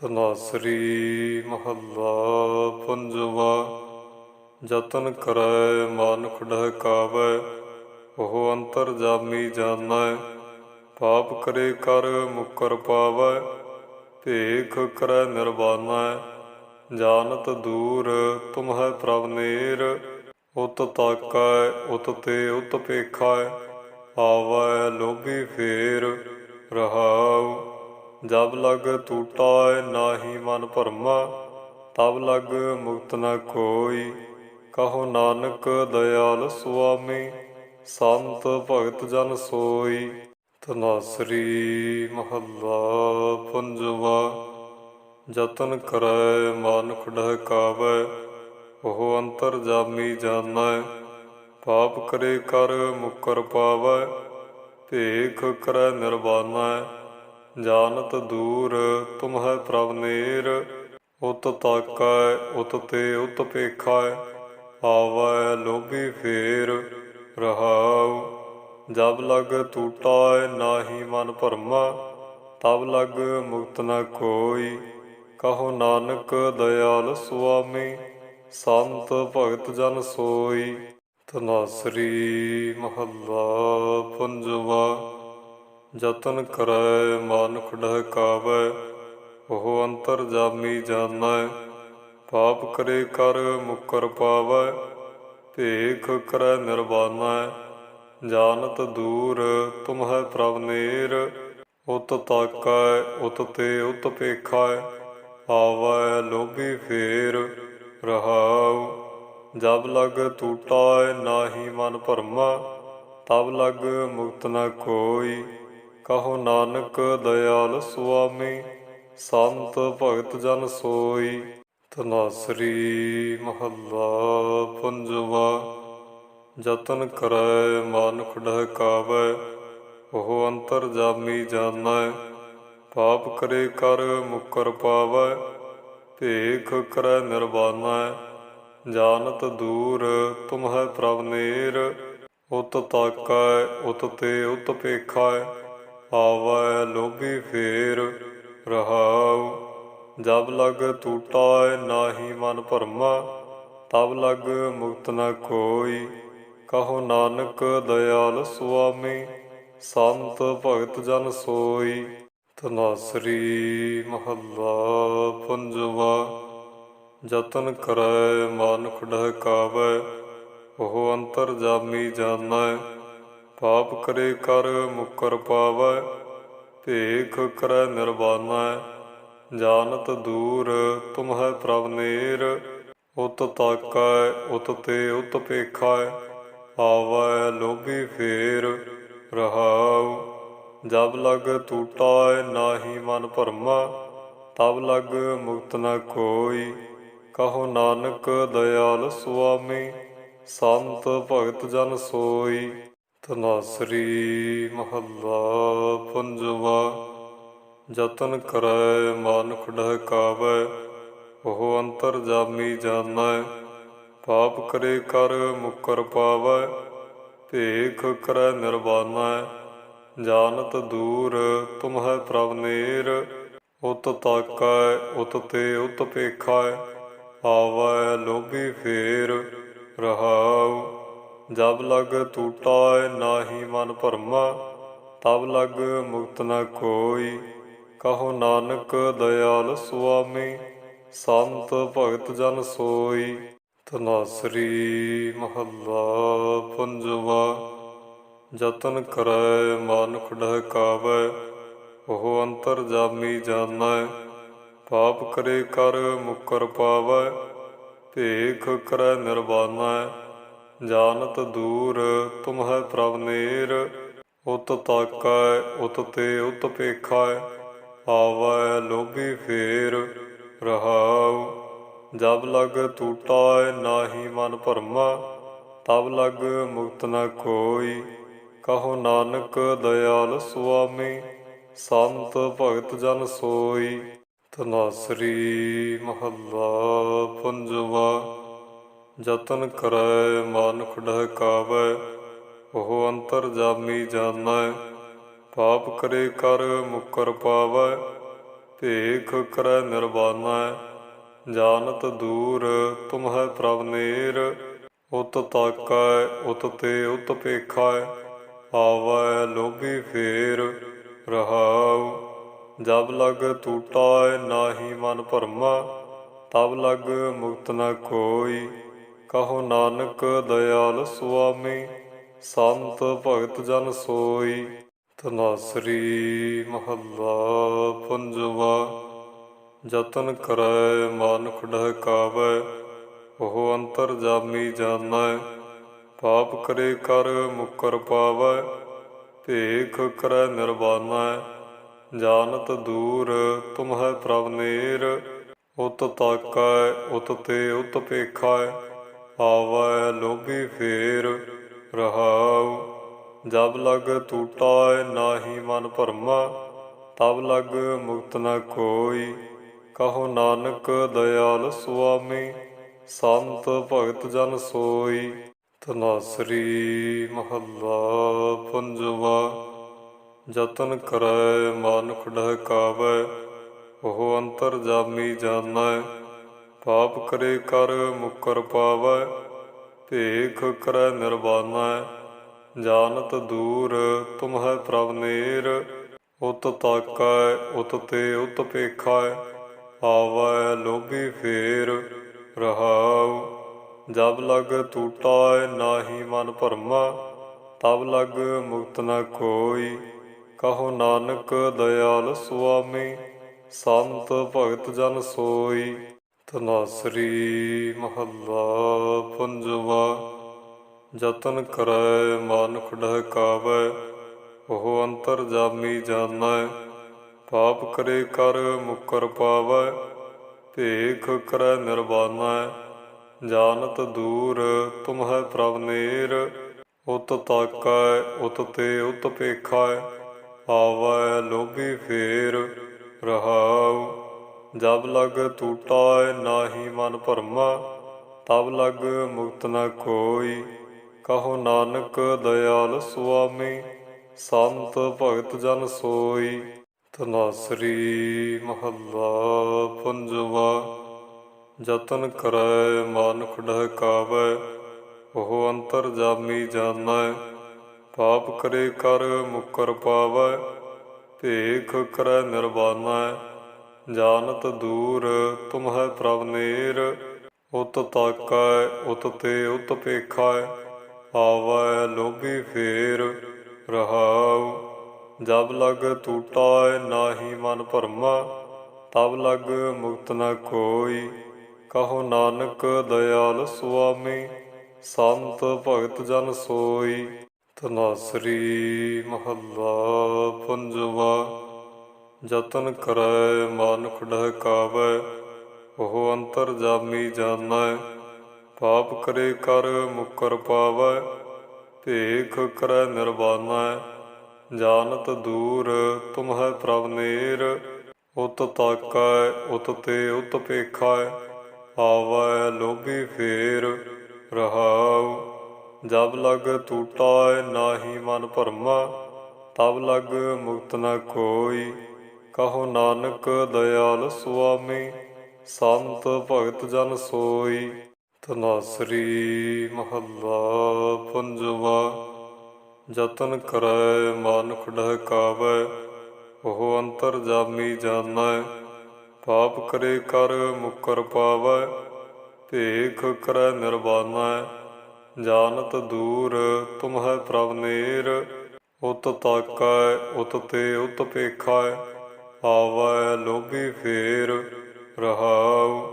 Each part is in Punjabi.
ਤਨਾਸਰੀ ਮਹੱਲਾ ਪੰਜਵਾ। ਜਤਨ ਕਰੈ, ਮਾਨੁਖ ਡਹਕਾਵੈ, ਉਹ ਅੰਤਰ ਜਾਮੀ ਜਾਣੈ। ਪਾਪ ਕਰੇ ਕਰ, ਮੁਕਰ ਪਾਵੈ, ਭੇਖ ਕਰੈ ਨਿਰਵਾਣੈ। ਜਾਣਤ ਦੂਰ ਤੁਮ ਹੈ ਪ੍ਰਭ ਨੇਰ। ਉਤ ਤਾਕੈ, ਉਤ ਤੇ ਉਤ ਪੇਖੈ ਆਵੈ ਲੋਭੀ ਫੇਰ, ਰਹਾਉ ਜਬ ਲਗ ਟੂਟਾਇ ਨਾਹੀ ਮਨ ਭਰਮਾ, ਤਬ ਲਗ ਮੁਕਤ ਨ ਕੋਈ। ਕਹੋ ਨਾਨਕ ਦਇਆਲ ਸੁਆਮੀ, ਸੰਤ ਭਗਤ ਜਨ ਸੋਈ। ਤਨਾਸਰੀ ਮਹੱਲਾ ਪੰਜਵਾ ਜਤਨ ਕਰੈ ਮਨ ਮਾਨੁਖ ਕਾਵੈ ਉਹ ਅੰਤਰ ਜਾਮੀ ਜਾਣੈ। ਪਾਪ ਕਰੇ ਕਰ ਮੁਕਰ ਪਾਵੈ, ਭੇਖ ਕਰੈ ਨਿਰਵਾਣੈ। ਜਾਣਤ ਦੂਰ ਤੁਮ ਹੈ ਪ੍ਰਭ ਨੇਰ। ਉਤ ਤਾਕੈ, ਉਤ ਤੇ ਉਤ ਪੇਖੈ ਆਵੈ ਲੋਭੀ ਫੇਰ। ਰਹਾਉ, ਜਬ ਲਗ ਟੂਟਾਇ ਨਾਹੀ ਮਨ ਭਰਮਾ, ਤਬ ਲਗ ਮੁਕਤ ਨ ਕੋਈ। ਕਹੋ ਨਾਨਕ ਦਇਆਲ ਸੁਆਮੀ, ਸੰਤ ਭਗਤ ਜਨ ਸੋਈ। ਤਨਾਸਰੀ ਮਹੱਲਾ ਪੰਜਵਾ। ਜਤਨ ਕਰੈ, ਮਾਨੁਖ ਡਹਕਾਵੈ ਉਹ ਅੰਤਰ ਜਾਮੀ ਜਾਣੈ। ਪਾਪ ਕਰੇ ਕਰ, ਮੁਕਰ ਪਾਵੈ, ਭੇਖ ਕਰੈ ਨਿਰਵਾਣੈ। ਜਾਣਤ ਦੂਰ ਤੁਮ ਪ੍ਰਭ ਨੇਰ, ਉਤ ਤਾਕੈ, ਉਤ ਤੇ ਉਤ ਪੇਖੈ। ਆਵੈ ਲੋਭੀ ਫੇਰ, ਰਹਾਉ। ਜਬ ਲਗ ਟੂਟਾਇ, ਨਾਹੀ ਮਨ ਭਰਮਾ, ਤਬ ਲਗ ਮੁਕਤ ਨਾ ਕੋਈ। ਕਹੋ ਨਾਨਕ ਦਇਆਲ ਸੁਆਮੀ, ਸੰਤ ਭਗਤ ਜਨ ਸੋਈ। ਤਨਾਸਰੀ ਮਹੱਲਾ ਪੰਜਵਾ, ਜਤਨ ਕਰੈ ਮਾਨੁਖ ਕਾਵੈ ਉਹ ਅੰਤਰ ਜਾਮੀ ਜਾਣੈ ਪਾਪ ਕਰੇ ਕਰ ਮੁਕਰ ਪਾਵੈ, ਭੇਖ ਕਰੈ ਨਿਰਵਾਣੈ ਜਾਣਤ ਦੂਰ ਤੁਮ ਹੈ ਪ੍ਰਭ ਨੇਰ, ਉਤ ਤਾਕੈ, ਉਤ ਤੇ ਉਤ ਪੇਖੈ ਆਵੈ ਲੋਭੀ ਫੇਰ ਰਹਾਉ। ਜਬ ਲਗ ਟੂਟਾਇ ਨਾਹੀ ਮਨ ਭਰਮਾ, ਤਬ ਲਗ ਮੁਕਤ ਨ ਕੋਈ। ਕਹੋ ਨਾਨਕ ਦਇਆਲ ਸੁਆਮੀ, ਸੰਤ ਭਗਤ ਜਨ ਸੋਈ। ਤਨਾਸਰੀ ਮਹੱਲਾ ਪੰਜਵਾ ਜਤਨ ਕਰੈ ਮਨ ਮਾਨੁਖ ਕਾਵੈ ਉਹ ਅੰਤਰ ਜਾਮੀ ਜਾਣੈ। ਪਾਪ ਕਰੇ ਕਰ ਮੁਕਰ ਪਾਵੈ, ਭੇਖ ਕਰੈ ਨਿਰਵਾਣੈ। ਜਾਣਤ ਦੂਰ ਤੁਮ ਹੈ ਪ੍ਰਭ ਨੇਰ। ਉਤ ਤਾਕੈ, ਉਤ ਤੇ ਉਤ ਪੇਖੈ, ਆਵੈ ਲੋਭੀ ਫੇਰ। ਰਹਾਉ, ਜਬ ਲਗ ਟੂਟਾਇ ਨਾਹੀ ਮਨ ਭਰਮਾ, ਤਬ ਲਗ ਮੁਕਤ ਨ ਕੋਈ। ਕਹੋ ਨਾਨਕ, ਦਇਆਲ ਸੁਆਮੀ, ਸੰਤ ਭਗਤ ਜਨ ਸੋਈ। ਤਨਾਸਰੀ ਮਹੱਲਾ ਪੰਜਵਾ। ਜਤਨ ਕਰੈ ਮਾਨੁਖ ਡਹਕਾਵੈ, ਉਹ ਅੰਤਰ ਜਾਮੀ ਜਾਣੈ ਪਾਪ ਕਰੇ ਕਰ, ਮੁਕਰ ਪਾਵੈ, ਭੇਖ ਕਰੈ ਨਿਰਵਾਣੈ ਜਾਣਤ ਦੂਰ ਤੁਮ ਹੈ ਪ੍ਰਭ ਨੇਰ। ਉਤ ਤਾਕੈ, ਉਤ ਤੇ ਉਤ ਪੇਖੈ ਆਵੈ ਲੋਭੀ ਫੇਰ, ਰਹਾਉ ਜਬ ਲਗ ਟੂਟਾਇ ਨਾਹੀ ਮਨ ਭਰਮਾ, ਤਬ ਲਗ ਮੁਕਤ ਨ ਕੋਈ। ਕਹੋ ਨਾਨਕ ਦਇਆਲ ਸੁਆਮੀ, ਸੰਤ ਭਗਤ ਜਨ ਸੋਈ। ਤਨਾਸਰੀ ਮਹੱਲਾ ਪੰਜਵਾ, ਜਤਨ ਕਰੈ ਮਨ ਖੁਡਹਿ ਕਾਵੈ ਉਹ ਅੰਤਰ ਜਾਮੀ ਜਾਣੈ। ਪਾਪ ਕਰੇ ਕਰ ਮੁਕਰ ਪਾਵੈ, ਭੇਖ ਕਰੈ ਨਿਰਵਾਣੈ। ਜਾਣਤ ਦੂਰ ਤੁਮ ਹੈ ਪ੍ਰਭ ਨੇਰ। ਉਤ ਤਾਕੈ, ਉਤ ਤੇ ਉਤ ਪੇਖੈ ਆਵੈ ਲੋਭੀ ਫੇਰ। ਰਹਾਉ, ਜਬ ਲਗ ਟੂਟਾਇ ਨਾਹੀ ਮਨ ਭਰਮਾ, ਤਬ ਲਗ ਮੁਕਤ ਨ ਕੋਈ। ਕਹੋ ਨਾਨਕ ਦਇਆਲ ਸੁਆਮੀ, ਸੰਤ ਭਗਤ ਜਨ ਸੋਈ। ਤਨਾਸਰੀ ਮਹੱਲਾ ਪੰਜਵਾ। ਜਤਨ ਕਰੈ, ਮਨ ਮਾਨੁਖ ਕਾਵੈ, ਉਹ ਅੰਤਰ ਜਾਮੀ ਜਾਣੈ ਪਾਪ ਕਰੇ ਕਰ, ਮੁਕਰ ਪਾਵੈ, ਭੇਖ ਕਰੈ ਨਿਰਵਾਣੈ ਜਾਣਤ ਦੂਰ ਤੁਮ ਪ੍ਰਭ ਨੇਰ, ਉਤ ਤਾਕੈ, ਉਤ ਤੇ ਉਤ ਭੇਖੈ ਆਵੈ ਲੋਭੀ ਫੇਰ, ਰਹਾਉ। ਜਬ ਲਗ ਟੂਟਾਇ ਨਾਹੀ ਮਨ ਭਰਮਾ, ਤਬ ਲਗ ਮੁਕਤ ਨ ਕੋਈ। ਕਹੋ ਨਾਨਕ ਦਇਆਲ ਸੁਆਮੀ, ਸੰਤ ਭਗਤ ਜਨ ਸੋਈ। ਤਨਾਸਰੀ ਮਹੱਲਾ ਪੰਜਵਾ, ਜਤਨ ਕਰੈ ਮਾਨੁਖ ਡਹਕਾਵੈ, ਉਹ ਅੰਤਰ ਜਾਮੀ ਜਾਣੈ। ਪਾਪ ਕਰੇ ਕਰ ਮੁਕਰ ਪਾਵੈ, ਭੇਖ ਕਰੈ ਨਿਰਵਾਣੈ। ਜਾਣਤ ਦੂਰ ਤੁਮ ਹੈ ਪ੍ਰਭ ਨੇਰ, ਉਤ ਤਾਕੈ, ਉਤ ਤੇ ਉਤ ਭੇਖੈ ਆਵੈ ਲੋਭੀ ਫੇਰ ਰਹਾਉ, ਜਬ ਲਗ ਟੂਟਾਇ ਨਾਹੀ ਮਨ ਭਰਮਾ, ਤਬ ਲਗ ਮੁਕਤ ਨ ਕੋਈ। ਕਹੋ ਨਾਨਕ ਦਇਆਲ ਸੁਆਮੀ, ਸੰਤ ਭਗਤ ਜਨ ਸੋਈ। ਤਨਾਸਰੀ ਮਹੱਲਾ ਪੰਜਵਾ ਜਤਨ ਕਰੈ ਮਾਨੁਖ ਡਹਕਾਵੈ, ਉਹ ਅੰਤਰ ਜਾਮੀ ਜਾਣੈ। ਪਾਪ ਕਰੇ ਕਰ ਮੁਕਰ ਪਾਵੈ, ਭੇਖ ਕਰੈ ਨਿਰਵਾਣੈ, ਜਾਣਤ ਦੂਰ ਤੁਮ ਹੈ ਪ੍ਰਭ ਨੇਰ, ਉਤ ਤਾਕੈ, ਉਤ ਤੇ ਉਤ ਭੇਖੈ ਆਵੈ ਲੋਭੀ ਫੇਰ ਰਹਾਉ। ਜਬ ਲਗ ਟੂਟਾਇ ਨਾਹੀ ਮਨ ਭਰਮਾ, ਤਬ ਲਗ ਮੁਕਤ ਨ ਕੋਈ। ਕਹੋ ਨਾਨਕ ਦਇਆਲ ਸੁਆਮੀ, ਸੰਤ ਭਗਤ ਜਨ ਸੋਈ। ਤਨਾਸਰੀ ਮਹੱਲਾ ਪੰਜਵਾ, ਜਤਨ ਕਰੈ ਮਾਨੁਖ ਡਹਕਾਵੈ, ਉਹ ਅੰਤਰ ਜਾਮੀ ਜਾਣੈ, ਪਾਪ ਕਰੇ ਕਰ ਮੁਕਰ ਪਾਵੈ, ਭੇਖ ਕਰੈ ਨਿਰਵਾਣੈ, ਜਾਣਤ ਦੂਰ ਤੁਮ ਹੈ ਪ੍ਰਭ ਨੇਰ, ਉਤ ਤਾਕੈ, ਉਤ ਤੇ ਉਤ ਭੇਖੈ ਆਵੈ ਲੋਭੀ ਫੇਰ। ਜਬ ਲਗ ਟੂਟਾਇ ਨਾਹੀ ਮਨ ਭਰਮਾ, ਤਬ ਲਗ ਮੁਕਤ ਨ ਕੋਈ। ਕਹੋ ਨਾਨਕ ਦਇਆਲ ਸੁਆਮੀ, ਸੰਤ ਭਗਤ ਜਨ ਸੋਈ। ਤਨਾਸਰੀ ਮਹੱਲਾ ਪੰਜਵਾ ਜਤਨ ਕਰੈ ਮਨ ਮਾਨੁਖ ਕਾਵੈ ਉਹ ਅੰਤਰ ਜਾਮੀ ਜਾਣੈ ਪਾਪ ਕਰੇ ਕਰ ਮੁਕਰ ਪਾਵੈ, ਭੇਖ ਕਰੈ ਨਿਰਵਾਣੈ ਜਾਣਤ ਦੂਰ ਤੁਮ ਹੈ ਪ੍ਰਭ ਨੇਰ। ਉਤ ਤਾਕੈ, ਉਤ ਤੇ ਉਤ ਭੇਖੈ, ਆਵੈ ਲੋਭੀ ਫੇਰ। ਰਹਾਉ, ਜਬ ਲਗ ਟੂਟਾਇ ਨਾਹੀ ਮਨ ਭਰਮਾ, ਤਬ ਲਗ ਮੁਕਤ ਨ ਕੋਈ। ਕਹੋ ਨਾਨਕ ਦਇਆਲ ਸੁਆਮੀ, ਸੰਤ ਭਗਤ ਜਨ ਸੋਈ। ਤਨਾਸਰੀ ਮਹੱਲਾ ਪੰਜਵਾ। ਜਤਨ ਕਰੈ, ਮਾਨੁਖ ਡਹਕਾਵੈ, ਉਹ ਅੰਤਰ ਜਾਮੀ ਜਾਣੈ। ਪਾਪ ਕਰੇ ਕਰ, ਮੁਕਰ ਪਾਵੈ, ਭੇਖ ਕਰੈ ਨਿਰਵਾਣੈ। ਜਾਣਤ ਦੂਰ ਤੁਮ ਪ੍ਰਭ ਨੇਰ, ਉਤ ਤਾਕੈ, ਉਤ ਤੇ ਉਤ ਭੇਖੈ ਆਵੈ ਲੋਭੀ ਫੇਰ, ਰਹਾਉ। ਜਬ ਲਗ ਟੂਟਾਇ, ਨਾਹੀ ਮਨ ਭਰਮਾ, ਤਬ ਲਗ ਮੁਕਤ ਨ ਕੋਈ। ਕਹੋ ਨਾਨਕ ਦਇਆਲ ਸੁਆਮੀ, ਸੰਤ ਭਗਤ ਜਨ ਸੋਈ। ਤਨਾਸਰੀ ਮਹੱਲਾ ਪੰਜਵਾ ਜਤਨ ਕਰੈ ਮਾਨੁਖ ਡਹਕਾਵੈ, ਉਹ ਅੰਤਰ ਜਾਮੀ ਜਾਣੈ ਪਾਪ ਕਰੇ ਕਰ ਮੁਕਰ ਪਾਵੈ, ਭੇਖ ਕਰੈ ਨਿਰਵਾਣੈ ਜਾਣਤ ਦੂਰ ਤੁਮ ਹੈ ਪ੍ਰਭ ਨੇਰ, ਉਤ ਤਾਕੈ, ਉਤ ਤੇ ਉਤ ਭੇਖੈ ਆਵੈ ਲੋਭੀ ਫੇਰ ਰਹਾਉ।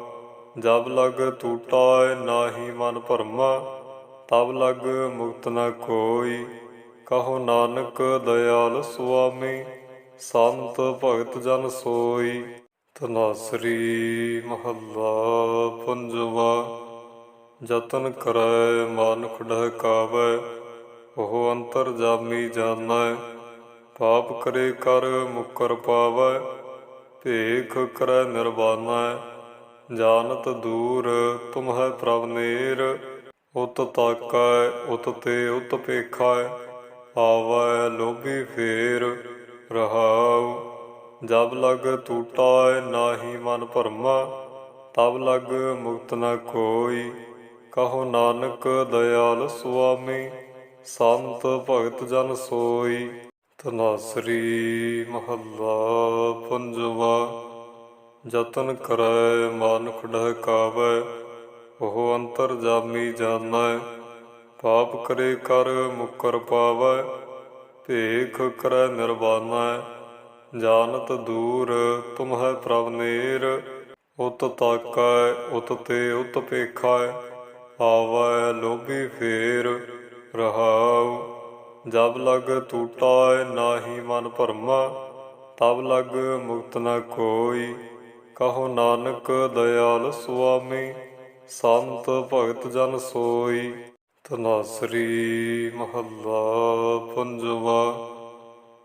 ਜਬ ਲਗ ਟੂਟਾਇ ਨਾਹੀ ਮਨ ਭਰਮਾ, ਤਬ ਲਗ ਮੁਕਤ ਨ ਕੋਈ। ਕਹੋ ਨਾਨਕ ਦਇਆਲ ਸੁਆਮੀ, ਸੰਤ ਭਗਤ ਜਨ ਸੋਈ। ਤਨਾਸਰੀ ਮਹੱਲਾ ਪੰਜਵਾ ਜਤਨ ਕਰੈ ਮਾਨੁਖ ਡਹਕਾਵੈ, ਉਹ ਅੰਤਰ ਜਾਮੀ ਜਾਣੈ। ਪਾਪ ਕਰੇ ਕਰ ਮੁਕਰ ਪਾਵੈ, ਭੇਖ ਕਰੈ ਨਿਰਵਾਣੈ। ਜਾਣਤ ਦੂਰ ਤੁਮ ਹੈ ਪ੍ਰਭ ਨੇਰ, ਉਤ ਤਾਕੈ, ਉਤ ਤੇ ਉਤ ਭੇਖੈ। ਆਵੈ ਲੋਭੀ ਫੇਰ, ਰਹਾਉ। ਜਬ ਲਗ ਟੂਟਾਏ ਨਾਹੀ ਮਨ ਭਰਮਾ, ਤਬ ਲਗ ਮੁਕਤ ਨਾ ਕੋਈ। ਕਹੋ ਨਾਨਕ ਦਇਆਲ ਸੁਆਮੀ, ਸੰਤ ਭਗਤ ਜਨ ਸੋਈ। ਤਨਾਸਰੀ ਮਹੱਲਾ ਪੰਜਵਾ। ਜਤਨ ਕਰੈ ਮਾਨੁਖ ਡਹਕਾਵੈ, ਉਹ ਅੰਤਰ ਜਾਮੀ ਜਾਣੈ। ਪਾਪ ਕਰੇ ਕਰ ਮੁਕਰ ਪਾਵੈ, ਭੇਖ ਕਰੈ ਨਿਰਵਾਣੈ। ਜਾਣਤ ਦੂਰ ਤੁਮ ਹੈ ਪ੍ਰਭ ਨੇਰ। ਉਤ ਤਾਕੈ, ਉਤ ਤੇ ਉਤ ਪੇਖੈ ਆਵੈ ਲੋਭੀ ਫੇਰ, ਰਹਾਉ ਜਬ ਲਗ ਟੂਟਾਏ ਨਾਹੀ ਮਨ ਭਰਮਾ, ਤਬ ਲਗ ਮੁਕਤ ਨ ਕੋਈ। ਕਹੋ ਨਾਨਕ ਦਇਆਲ ਸੁਆਮੀ, ਸੰਤ ਭਗਤ ਜਨ ਸੋਈ। ਤਨਾਸਰੀ ਮਹੱਲਾ ਪੰਜਵਾ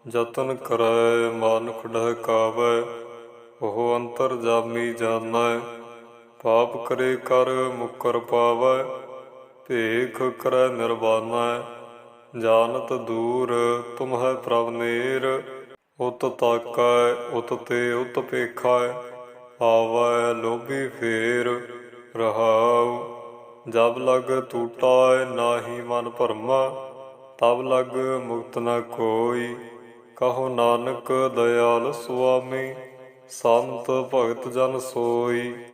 ਜਤਨ ਕਰੈ ਮਨ ਮਾਨੁਖ ਕਾਵੈ ਉਹ ਅੰਤਰ ਜਾਮੀ ਜਾਣੈ। ਪਾਪ ਕਰੇ ਕਰ ਮੁਕਰ ਪਾਵੈ, ਭੇਖ ਕਰੈ ਨਿਰਵਾਣੈ। ਜਾਣਤ ਦੂਰ ਤੁਮ ਹੈ ਪ੍ਰਭ ਨੇਰ। ਉਤ ਤਾਕੈ, ਉਤ ਤੇ ਉਤ ਪੇਖੈ, ਆਵੈ ਲੋਭੀ ਫੇਰ। ਰਹਾਉ, ਜਬ ਲਗ ਟੂਟਾਏ ਨਾਹੀ ਮਨ ਭਰਮਾ, ਤਬ ਲਗ ਮੁਕਤ ਨ ਕੋਈ। ਕਹੋ ਨਾਨਕ, ਦਇਆਲ ਸੁਆਮੀ, ਸੰਤ ਭਗਤ ਜਨ ਸੋਈ।